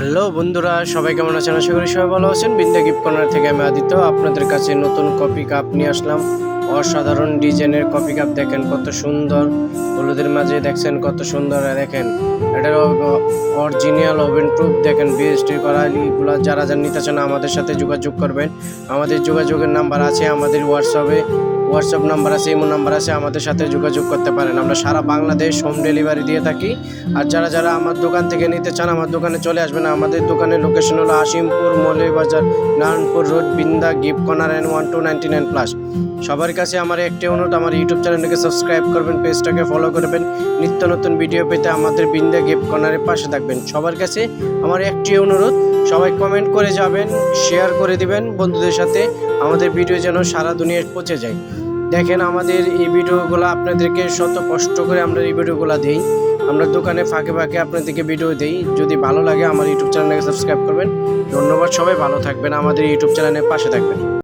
Hello বন্ধুরা, সবাই কেমন আছেন? আশা করি সবাই ভালো আছেন। বিন্দা গিফট কর্নার থেকে আমি আদিত্য। আপনাদের কাছে নতুন কপি কাপ নিয়ে আসলাম। অসাধারণ ডিজাইনের কপি কাপ। দেখেন কত সুন্দর। হলুদের মাঝে দেখছেন কত সুন্দর। দেখেন, এটার অরিজিনাল ওভেন প্রুফ দেখেন বিএসটি করা এগুলো। যারা যারা নিতে চান আমাদের সাথে যোগাযোগ করবেন। আমাদের যোগাযোগের নাম্বার আছে আমাদের হোয়াটসঅ্যাপে হোয়াটসঅ্যাপ নাম্বার আছে, ইমো নাম্বার আছে, আমাদের সাথে যোগাযোগ করতে পারেন। আমরা সারা বাংলাদেশ হোম ডেলিভারি দিয়ে থাকি। আর যারা যারা আমার দোকান থেকে নিতে চান, আমার দোকানে চলে আসবেন। আমাদের দোকানের লোকেশন হলো Asimpur Moulvibazar Narayanpur road, Binda, gift corner N one two ninety nine plus সবার কাছে আমার একটি অনুরোধ, আমার ইউটিউব চ্যানেলটাকে সাবস্ক্রাইব করবেন, পেজটাকে ফলো করবেন। নিত্য নতুন ভিডিও পেতে আমাদের বিন্দা গিফট কর্নারের পাশে থাকবেন। সবার কাছে আমার একটি অনুরোধ, সবাই কমেন্ট করে যাবেন শেয়ার করে দিবেন। বন্ধুদের সাথে আমাদের ভিডিও যেন সারা দুনিয়ায় পৌঁছে যায়। দেখেন আমাদের এই ভিডিওগুলো আপনাদেরকে শত কষ্ট করে আমরা এই ভিডিওগুলো দিই। আমরা দোকানে ফাঁকে ফাঁকে আপনাদেরকে ভিডিও দিই। যদি ভালো লাগে আমার ইউটিউব চ্যানেলকে সাবস্ক্রাইব করবেন। ধন্যবাদ সবাই, ভালো থাকবেন। আমাদের ইউটিউব চ্যানেলের পাশে থাকবেন।